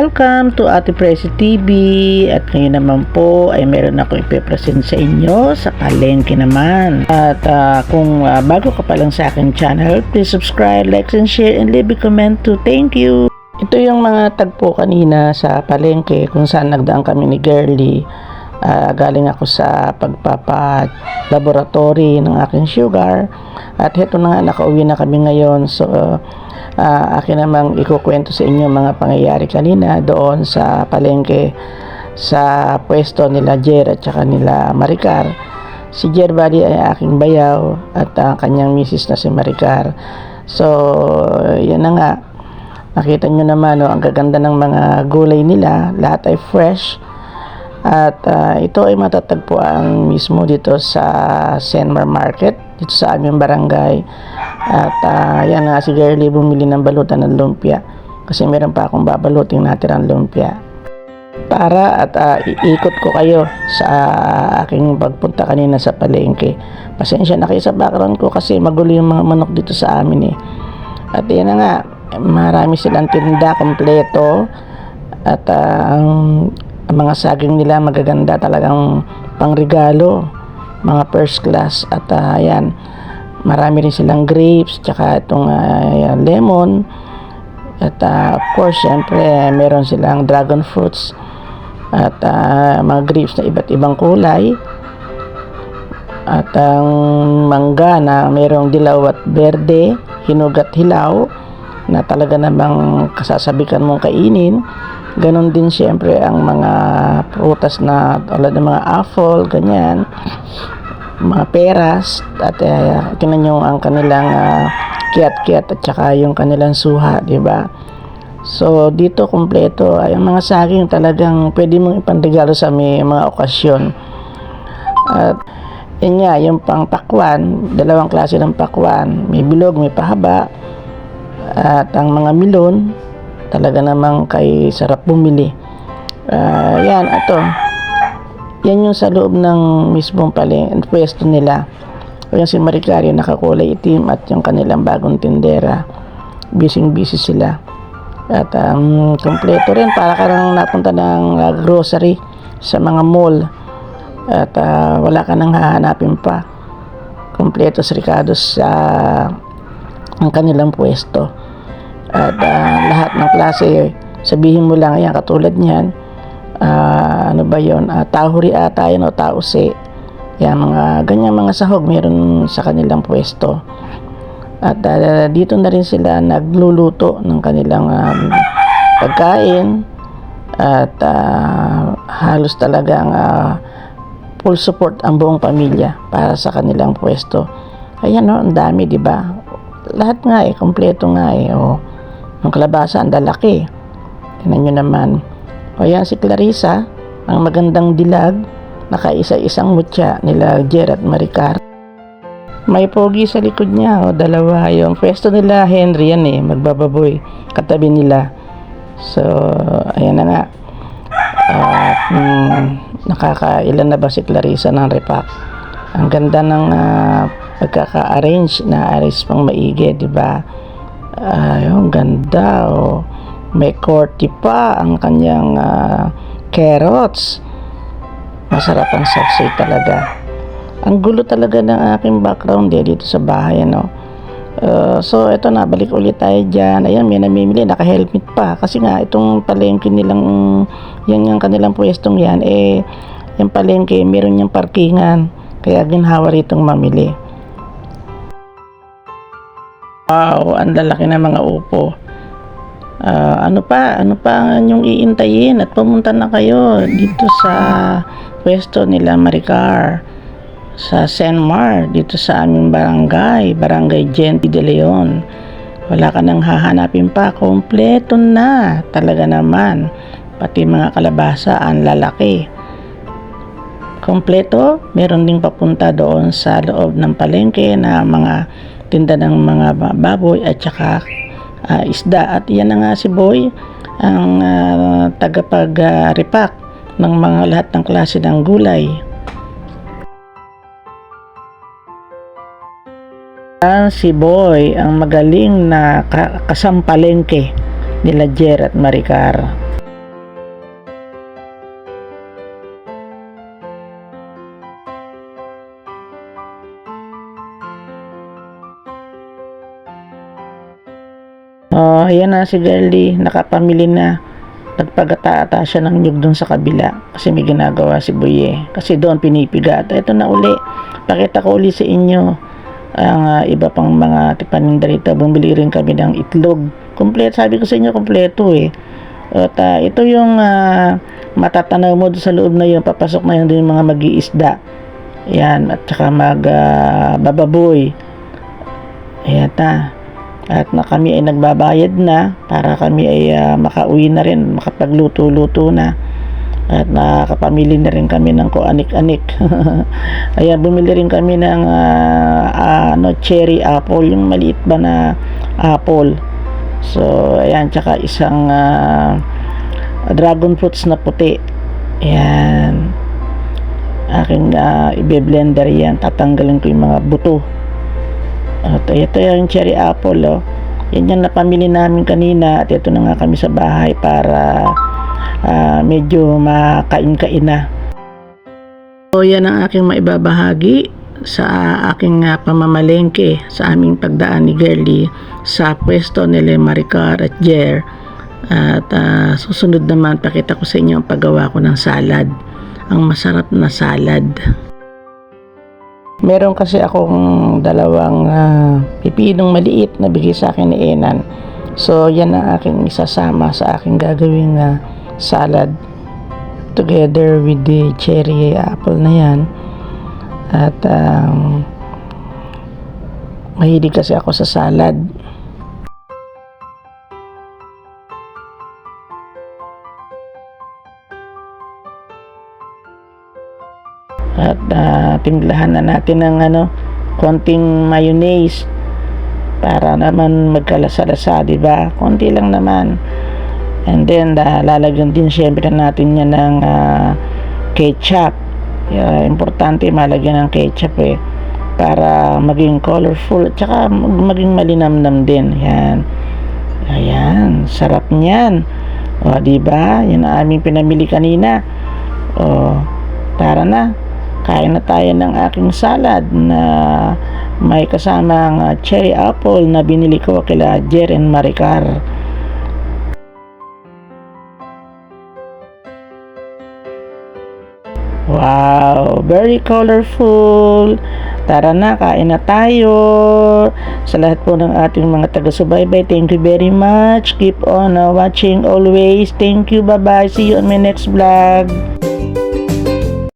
Welcome to Ate Presi TV at ngayon naman po ay meron ako ipipresent sa inyo sa palengke naman. At ah, kung ah, bago ka pa lang sa aking channel, please subscribe, like, and share, and leave a comment too. Thank you! Ito yung mga tagpo kanina sa palengke kung saan nagdaan kami ni Girlie. Ah, galing ako sa pagpapa-laboratory ng aking sugar. At heto na nga, nakauwi na kami ngayon. So, ah, akin namang ikukwento sa inyo mga pangyayari kanina doon sa palengke sa pwesto nila Jer at saka nila Maricar. Si Jer Bali ay aking bayaw at ang kanyang misis na si Maricar. So, yan na nga. Nakita nyo naman, no, ang gaganda ng mga gulay nila. Lahat ay fresh. At ah, ito ay matatagpuan mismo dito sa Senmar Market, dito sa aming barangay. At ah, yan nga si Girlie bumili ng balutan ng lumpia. Kasi meron pa akong babaluting natirang lumpia. Para at ah, iikot ko kayo sa aking pagpunta kanina sa palengke. Pasensya na kayo sa background ko kasi magulo yung mga manok dito sa amin eh. At yan na nga, marami silang tinda kompleto. At ah, ang ang mga saging nila magaganda talagang pangregalo mga first class at ah, ayan marami rin silang grapes tsaka itong ayan, lemon. At ah, of course syempre meron silang dragon fruits at ah, mga grapes na iba't ibang kulay. At ang mangga na merong dilaw at berde hinog at hilaw na talaga namang kasasabikan mong kainin Ganon din siyempre ang mga prutas na tulad ng mga apple, ganyan. Mga peras at uh, kinan yung ang kanilang uh, kiat-kiat at saka yung kanilang suha, di ba? So dito kumpleto ay ang mga saging talagang pwede mong ipandregalo sa may mga okasyon. At yun nga, yung pang pakwan, dalawang klase ng pakwan, may bilog, may pahaba. At ang mga milon, talaga namang kay sarap bumili. Ah, yan, ato. Yan yung sa loob ng mismong pali, pwesto nila. Yung si Maricari nakakulay itim at yung kanilang bagong tindera. Busy-busy sila. At um, kompleto rin para ka nang napunta ng uh, grocery sa mga mall. At ah, wala ka nang hahanapin pa. Kompleto sa Ricardo's sa ang kanilang pwesto at uh, lahat ng klase sabihin mo lang yan katulad niyan. Uh, ano ba yon uh, tahuri ata yan o tause yan mga ganyan mga sahog meron sa kanilang pwesto. At uh, dito na rin sila nagluluto ng kanilang um, pagkain. At uh, halos talagang uh, full support ang buong pamilya para sa kanilang pwesto. Ayan no ang dami di ba? Lahat nga eh kompleto nga eh oh ang kalabasa, ang dalaki. Tingnan nyo naman. O yan si Clarissa, ang magandang dilag, nakaisa-isang mutya nila Gerard Maricar. May pogi sa likod niya, o dalawa. Yung pwesto nila, Henry yan eh, magbababoy. Katabi nila. So, ayan na nga. At mm, nakakailan na ba si Clarissa ng repack? Ang ganda ng uh, pagkaka-arrange na aris pang maigi, di ba? Ay, ang ganda oh. May corty pa ang kanyang uh, carrots. Masarap ang sapsay talaga. Ang gulo talaga ng aking background eh, dito sa bahay, ano. Uh, so, ito na, balik ulit tayo dyan. Ayan, may namimili, naka-helmet pa. Kasi nga, itong palengke nilang, yan yung kanilang pwestong yan, eh, yung palengke, meron yung parkingan. Kaya ginhawa ritong mamili. Wow, ang lalaki ng mga upo. Uh, ano pa? Ano pa inyong iintayin? At pumunta na kayo dito sa pwesto nila Maricar sa Senmar dito sa aming barangay, Barangay Genti de Leon. Wala ka nang hahanapin pa, kompleto na. Talaga naman. Pati mga kalabasa ang lalaki. Kompleto, meron ding papunta doon sa loob ng palengke na mga tinda ng mga baboy at saka uh, isda. At yan na nga si Boy ang uh, tagapag-repack ng mga lahat ng klase ng gulay. Uh, si Boy ang magaling na kasampalengke nila Jer at Maricar ayan na si Girlie, nakapamili na. Nagpagata-ata siya ng nyug doon sa kabila kasi may ginagawa si Buye. Kasi doon pinipiga. At ito na uli. Pakita ko uli sa inyo ang ah, iba pang mga paninda rito. Bumili rin kami ng itlog. Kompleto, sabi ko sa inyo, kompleto eh. At ah, ito yung ah, matatanaw mo sa loob na yun. Papasok na yun din yung mga mag-iisda. Yan, at saka mag ah, bababoy. Ayan na. At na kami ay nagbabayad na para kami ay ah, makauwi na rin, makapagluto-luto na. At nakakapamili na rin kami ng kuanik-anik. Ayan, bumili rin kami ng ah, ano, cherry apple, yung maliit ba na apple. So, ayan, tsaka isang ah, dragon fruits na puti. Ayan. Aking uh, ibe-blender yan. Tatanggalin ko yung mga buto. At ito yung cherry apple, oh. Yan yung napamili namin kanina at ito na nga kami sa bahay para ah, medyo makain-kain na. So yan ang aking maibabahagi sa aking ah, pamamalengke sa aming pagdaan ni Girlie sa pwesto nila Maricar at Jer. At ah, susunod naman pakita ko sa inyo ang paggawa ko ng salad. Ang masarap na salad. Meron kasi akong dalawang ah, pipinong maliit na bigay sa akin ni Enan. So, yan ang aking isasama sa aking gagawing ah, salad together with the cherry apple na yan. At um, mahilig kasi ako sa salad. At ah, timplahan na natin ng ano, konting mayonnaise para naman magkalasa-lasa, di ba? Konti lang naman. And then, ah, lalagyan din syempre natin yan ng ah, ketchup. Yeah, importante malagyan ng ketchup eh para maging colorful at saka mag- maging malinamnam din. Yan. Ayan, sarap niyan. O, di ba? Yan ang aming pinamili kanina. O, tara na. Kain na tayo ng aking salad na may kasamang ah, cherry apple na binili ko kila Jer and Maricar. Wow, very colorful. Tara na, kain na tayo. Sa lahat po ng ating mga taga-subaybay, thank you very much. Keep on uh, watching always. Thank you, bye-bye. See you on my next vlog.